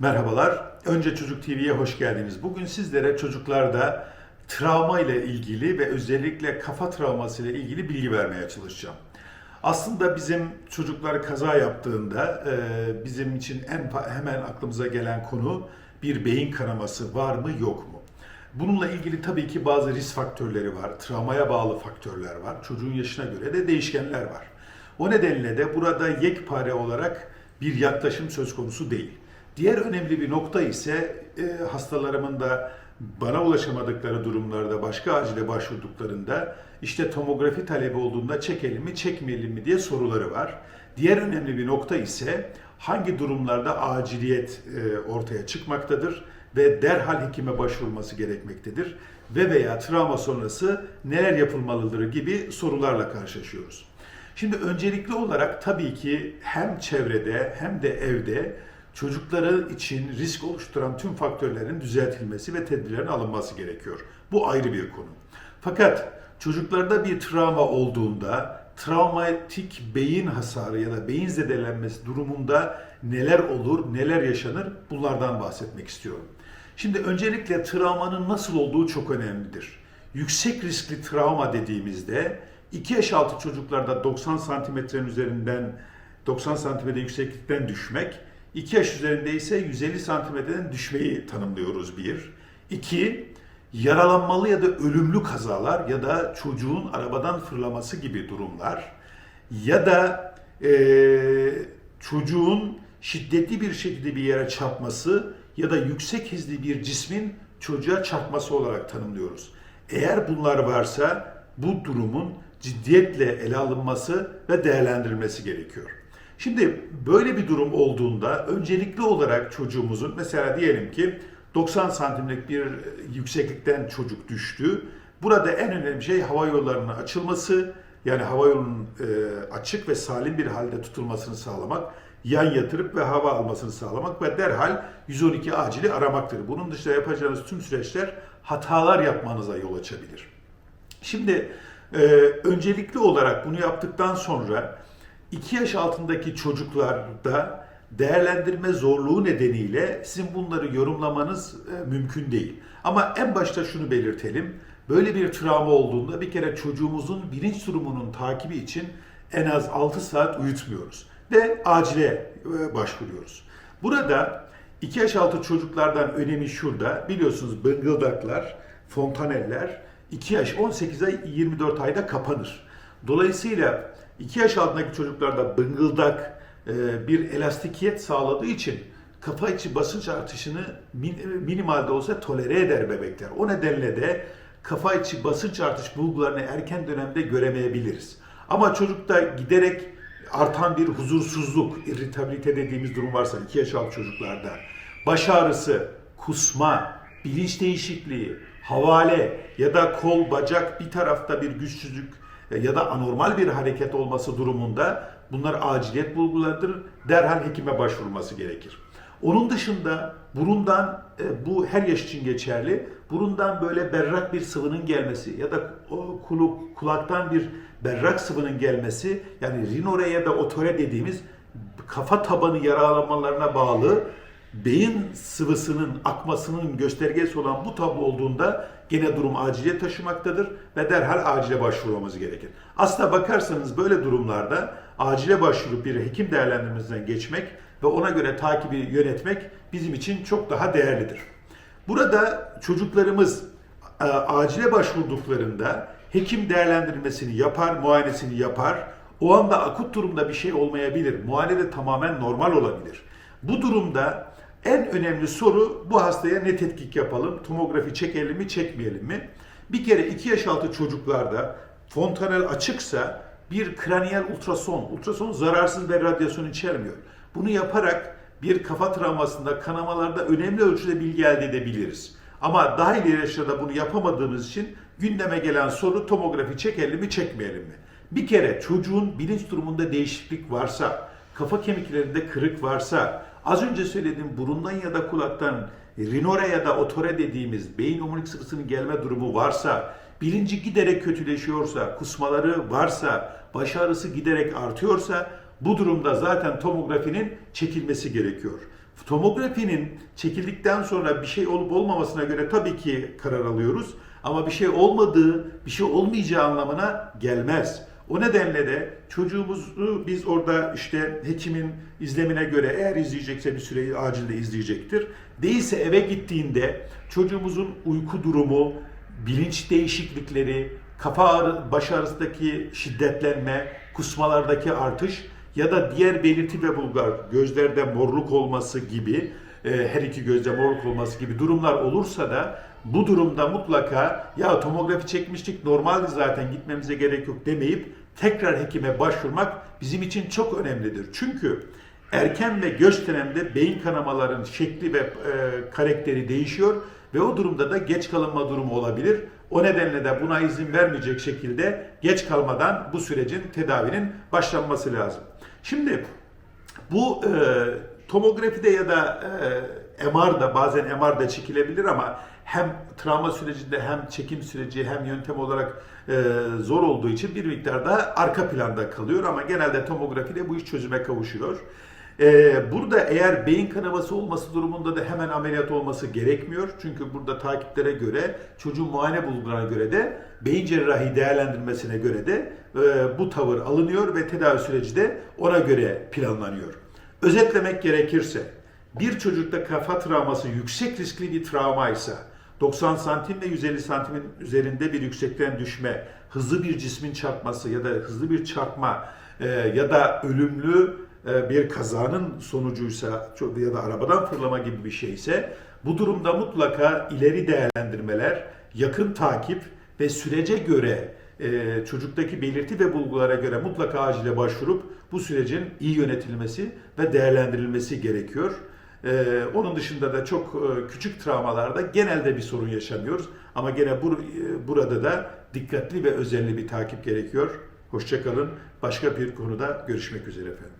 Merhabalar. Önce Çocuk TV'ye hoş geldiniz. Bugün sizlere çocuklarda travma ile ilgili ve özellikle kafa travması ile ilgili bilgi vermeye çalışacağım. Aslında bizim çocuklar kaza yaptığında e, bizim için en hemen aklımıza gelen konu bir beyin kanaması var mı yok mu? Bununla ilgili tabii ki bazı risk faktörleri var, travmaya bağlı faktörler var, çocuğun yaşına göre de değişkenler var. O nedenle de burada yekpare olarak bir yaklaşım söz konusu değil. Diğer önemli bir nokta ise e, hastalarımın da bana ulaşamadıkları durumlarda başka acile başvurduklarında işte tomografi talebi olduğunda çekelim mi çekmeyelim mi diye soruları var. Diğer önemli bir nokta ise hangi durumlarda aciliyet e, ortaya çıkmaktadır ve derhal hekime başvurulması gerekmektedir ve veya travma sonrası neler yapılmalıdır gibi sorularla karşılaşıyoruz. Şimdi öncelikli olarak tabii ki hem çevrede hem de evde çocukları için risk oluşturan tüm faktörlerin düzeltilmesi ve tedbirlerin alınması gerekiyor. Bu ayrı bir konu. Fakat çocuklarda bir travma olduğunda travmatik beyin hasarı ya da beyin zedelenmesi durumunda neler olur, neler yaşanır bunlardan bahsetmek istiyorum. Şimdi öncelikle travmanın nasıl olduğu çok önemlidir. Yüksek riskli travma dediğimizde 2 yaş altı çocuklarda 90 santimetrenin üzerinden 90 santimetre yükseklikten düşmek, 2 yaş üzerinde ise 150 santimetreden düşmeyi tanımlıyoruz bir. İki, yaralanmalı ya da ölümlü kazalar ya da çocuğun arabadan fırlaması gibi durumlar ya da eee, çocuğun şiddetli bir şekilde bir yere çarpması ya da yüksek hızlı bir cismin çocuğa çarpması olarak tanımlıyoruz. Eğer bunlar varsa bu durumun ciddiyetle ele alınması ve değerlendirilmesi gerekiyor. Şimdi böyle bir durum olduğunda öncelikli olarak çocuğumuzun mesela diyelim ki 90 santimlik bir yükseklikten çocuk düştü. Burada en önemli şey hava yollarının açılması, yani hava yolunun e, açık ve salim bir halde tutulmasını sağlamak, yan yatırıp ve hava almasını sağlamak ve derhal 112 acili aramaktır. Bunun dışında yapacağınız tüm süreçler hatalar yapmanıza yol açabilir. Şimdi e, öncelikli olarak bunu yaptıktan sonra 2 yaş altındaki çocuklarda değerlendirme zorluğu nedeniyle sizin bunları yorumlamanız e, mümkün değil. Ama en başta şunu belirtelim. Böyle bir travma olduğunda bir kere çocuğumuzun bilinç durumunun takibi için en az 6 saat uyutmuyoruz ve acile e, başvuruyoruz. Burada 2 yaş altı çocuklardan önemi şurada. Biliyorsunuz bıngıldaklar, fontaneller 2 yaş 18 ay 24 ayda kapanır. Dolayısıyla 2 yaş altındaki çocuklarda bıngıldak e, bir elastikiyet sağladığı için kafa içi basınç artışını min- minimalde olsa tolere eder bebekler. O nedenle de kafa içi basınç artış bulgularını erken dönemde göremeyebiliriz. Ama çocukta giderek artan bir huzursuzluk, irritabilite dediğimiz durum varsa 2 yaş altı çocuklarda, baş ağrısı, kusma, bilinç değişikliği, havale ya da kol, bacak bir tarafta bir güçsüzlük ya da anormal bir hareket olması durumunda bunlar aciliyet bulgularıdır. Derhal hekime başvurması gerekir. Onun dışında burundan e, bu her yaş için geçerli. Burundan böyle berrak bir sıvının gelmesi ya da o kulu, kulaktan bir berrak sıvının gelmesi yani rinore ya da otore dediğimiz kafa tabanı yaralanmalarına bağlı beyin sıvısının akmasının göstergesi olan bu tablo olduğunda gene durum acile taşımaktadır ve derhal acile başvurmamız gerekir. Aslına bakarsanız böyle durumlarda acile başvurup bir hekim değerlendirmesinden geçmek ve ona göre takibi yönetmek bizim için çok daha değerlidir. Burada çocuklarımız e, acile başvurduklarında hekim değerlendirmesini yapar, muayenesini yapar. O anda akut durumda bir şey olmayabilir. Muayene de tamamen normal olabilir. Bu durumda en önemli soru bu hastaya ne tetkik yapalım? Tomografi çekelim mi, çekmeyelim mi? Bir kere 2 yaş altı çocuklarda fontanel açıksa bir kraniyel ultrason, ultrason zararsız ve radyasyon içermiyor. Bunu yaparak bir kafa travmasında kanamalarda önemli ölçüde bilgi elde edebiliriz. Ama daha ileri yaşlarda bunu yapamadığımız için gündeme gelen soru tomografi çekelim mi çekmeyelim mi? Bir kere çocuğun bilinç durumunda değişiklik varsa, kafa kemiklerinde kırık varsa, az önce söylediğim burundan ya da kulaktan rinore ya da otore dediğimiz beyin omurilik sıvısının gelme durumu varsa, bilinci giderek kötüleşiyorsa, kusmaları varsa, baş ağrısı giderek artıyorsa bu durumda zaten tomografinin çekilmesi gerekiyor. Tomografinin çekildikten sonra bir şey olup olmamasına göre tabii ki karar alıyoruz. Ama bir şey olmadığı, bir şey olmayacağı anlamına gelmez. O nedenle de çocuğumuzu biz orada işte hekimin izlemine göre eğer izleyecekse bir süreyi acilde izleyecektir. Değilse eve gittiğinde çocuğumuzun uyku durumu, bilinç değişiklikleri, kafa ağrı, baş ağrısındaki şiddetlenme, kusmalardaki artış ya da diğer belirti ve bulgar, gözlerde morluk olması gibi, e, her iki gözde morluk olması gibi durumlar olursa da bu durumda mutlaka ya tomografi çekmiştik normaldi zaten gitmemize gerek yok demeyip tekrar hekime başvurmak bizim için çok önemlidir. Çünkü erken ve göç dönemde beyin kanamaların şekli ve e, karakteri değişiyor ve o durumda da geç kalınma durumu olabilir. O nedenle de buna izin vermeyecek şekilde geç kalmadan bu sürecin tedavinin başlanması lazım. Şimdi bu e, tomografide ya da e, MR'da bazen MR'da çekilebilir ama hem travma sürecinde hem çekim süreci hem yöntem olarak e, zor olduğu için bir miktar da arka planda kalıyor ama genelde tomografide bu iş çözüme kavuşuyor. Ee, burada eğer beyin kanaması olması durumunda da hemen ameliyat olması gerekmiyor. Çünkü burada takiplere göre, çocuğun muayene bulgularına göre de beyin cerrahi değerlendirmesine göre de e, bu tavır alınıyor ve tedavi süreci de ona göre planlanıyor. Özetlemek gerekirse bir çocukta kafa travması yüksek riskli bir travmaysa 90 santim ve 150 santimin üzerinde bir yüksekten düşme, hızlı bir cismin çarpması ya da hızlı bir çarpma e, ya da ölümlü e, bir kazanın sonucuysa ya da arabadan fırlama gibi bir şeyse bu durumda mutlaka ileri değerlendirmeler, yakın takip ve sürece göre e, çocuktaki belirti ve bulgulara göre mutlaka acile başvurup bu sürecin iyi yönetilmesi ve değerlendirilmesi gerekiyor. Ee, onun dışında da çok e, küçük travmalarda genelde bir sorun yaşamıyoruz. Ama gene bur- e, burada da dikkatli ve özenli bir takip gerekiyor. Hoşçakalın. Başka bir konuda görüşmek üzere efendim.